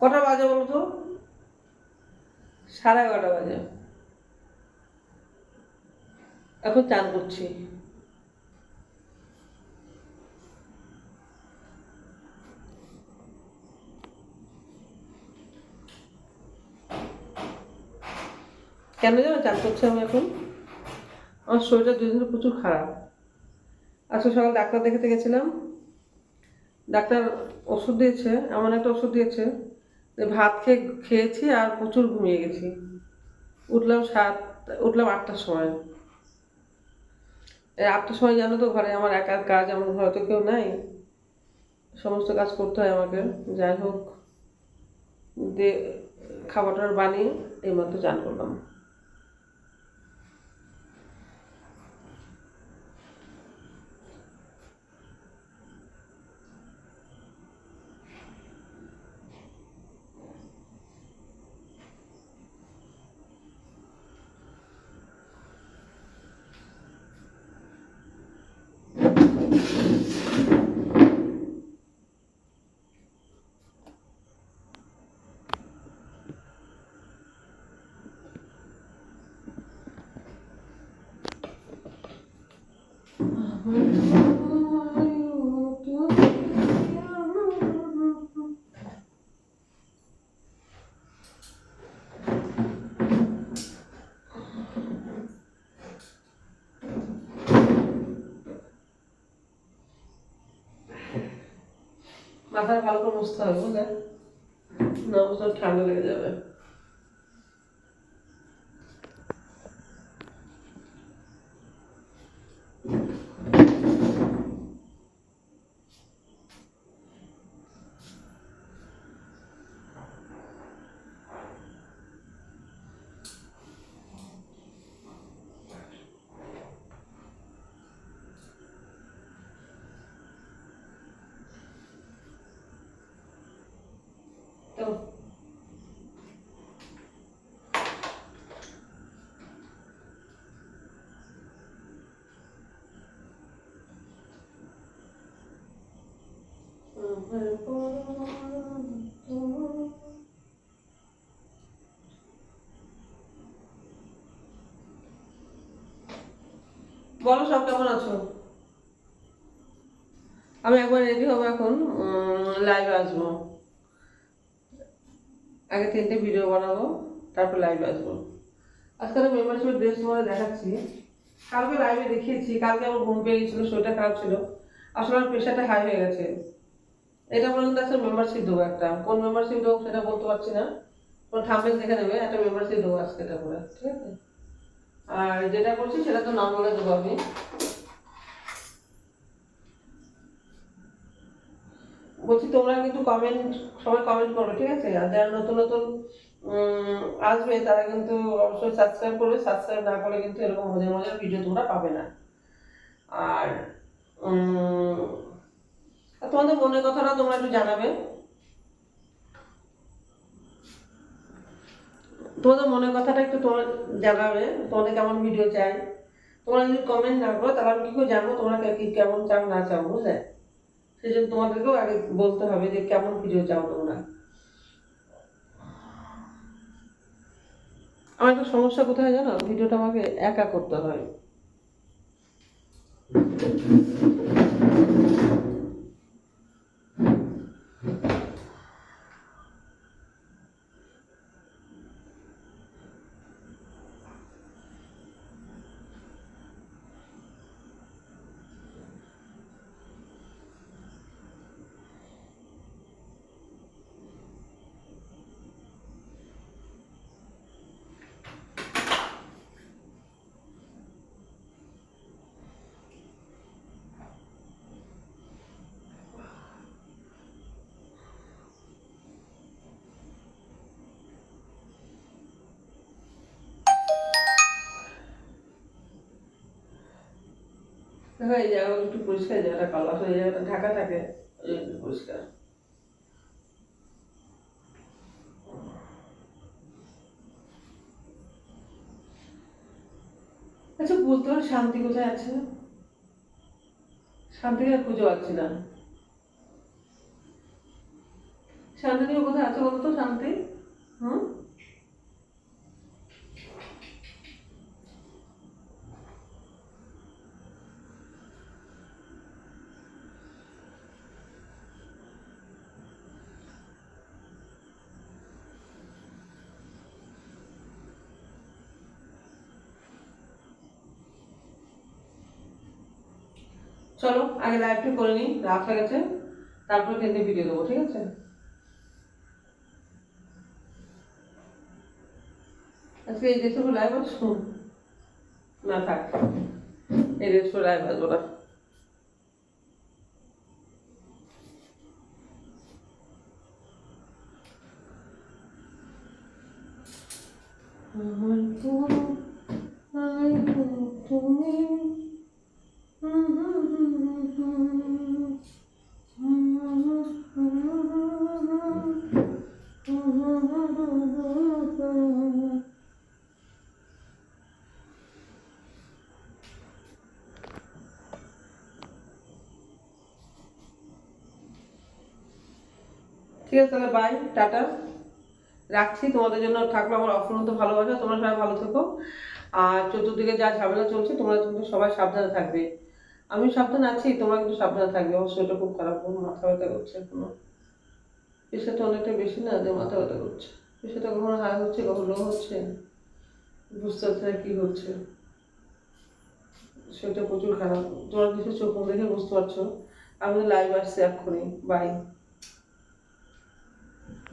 কটা বাজে বলো তো? সাড়ে এগারোটা বাজে। এখন চান করছি। কেন জানো চান করছি আমি এখন? আমার শরীরটা দুদিন ধরে প্রচুর খারাপ। আজকে সকাল ডাক্তার দেখাতে গেছিলাম। ডাক্তার ওষুধ দিয়েছে, এমন একটা ওষুধ দিয়েছে ভাত খেয়ে, খেয়েছি আর প্রচুর ঘুমিয়ে গেছি। উঠলাম সাত, উঠলাম আটটার সময়। আটটার সময় জানো তো ঘরে আমার একার কাজ, আমার ঘরে তো কেউ নাই। সমস্ত কাজ করতে হয় আমাকে। যাই হোক দিয়ে খাবার টাবার বানিয়ে এইমাত্র চান করলাম। মাথাটা ভালো করে মুছতে হবে বুঝলে? না মুছলে ঠান্ডা লেগে যাবে তো বলো, সব কেমন আছো? আমি একবার রেডি হব এখন লাইভে আসব। আগে তিনটে ভিডিও বানাবো, তারপর লাইভে আসব। আজকে মেম্বারশিপের ড্রেস তোমাদের দেখাচ্ছি। কালকে লাইভে দেখিয়েছি, কালকে আমার ঘুম পেয়ে গেছিল শরীরটা খারাপ ছিল। আসলে আমার প্রেশারটা হাই হয়ে গেছে। এটা পর্যন্ত একটা মেম্বারশিপ দেবো একটা। কোন মেম্বারশিপ দেবো সেটা বলতে পারছি না। কোন থাম্বেল দেখে নেবে, একটা মেম্বারশিপ দেবো আজকে এটা করে, ঠিক আছে? আর যেটা করছি সেটা তো নাম বলে দেবো আমি। বলছি তোমরা কিন্তু কমেন্ট সবাই কমেন্ট করবে ঠিক আছে? আর যারা নতুন নতুন আসবে, তারা কিন্তু অবশ্যই সাবস্ক্রাইব করবে। সাবস্ক্রাইব না করলে কিন্তু এরকম মজার মজার ভিডিও তোমরা পাবে না। আর তোমাদের মনের কথাটা তোমরা একটু জানাবে। তোমাদের মনের কথাটা একটু তোমার জানাবে, তোমাদের কেমন ভিডিও চাই। তোমরা যদি কমেন্ট না করো, তাহলে আমি কি করে জানব তোমরা কি কেমন চাও, না চাও, বুঝলে? সেই জন্য তোমাদেরকেও আগে বলতে হবে যে কেমন ভিডিও চাও তোমরা। আমার একটা সমস্যা কোথায় জানো? ভিডিওটা আমাকে একা করতে হয়। দেখো এই জায়গাগুলো একটু পরিষ্কার জায়গাটা কালো আসলে এই জায়গাটা ঢাকা থাকে পরিষ্কার। আচ্ছা বলতে পারো শান্তি কোথায় আছে? শান্তিকে খুঁজে পাচ্ছি না। শান্তি কোথায় আছে বলো তো, শান্তি? হুম? চলো, আগে লাইভটা করে নিই, রাত হয়ে গেছে, তারপরে কিন্তু ভিডিও দেবো, ঠিক আছে? আজকে এই দেশে লাইভ আসব? না থাক, এই দেশে লাইভ আসব না। তুমি ঠিক আছে, তাহলে বাই টাটা। রাখছি, তোমাদের জন্য থাকল আমার অফুরন্ত ভালোবাসা, তোমরা সবাই ভালো থেকো। আর চতুর্দিকে যা ঝামেলা চলছে, তোমরা কিন্তু সবাই সাবধানে থাকবে। আমি সাবধানে আছি, তোমরা কিন্তু সাবধানে থাকবে। আমার শরীরটা খুব খারাপ মাথা ব্যথা করছে এখনও। পেশাটা অনেকটা বেশি না, যে মাথা ব্যথা করছে। পেশাটা কখনো হাই হচ্ছে, কখনো লো হচ্ছে। বুঝতে পারছি না কি হচ্ছে। শরীরটা প্রচুর খারাপ। তোমার কিছু চোখ দেখে বুঝতে পারছ। আমি লাইভ আসছি এক্ষুনি। বাই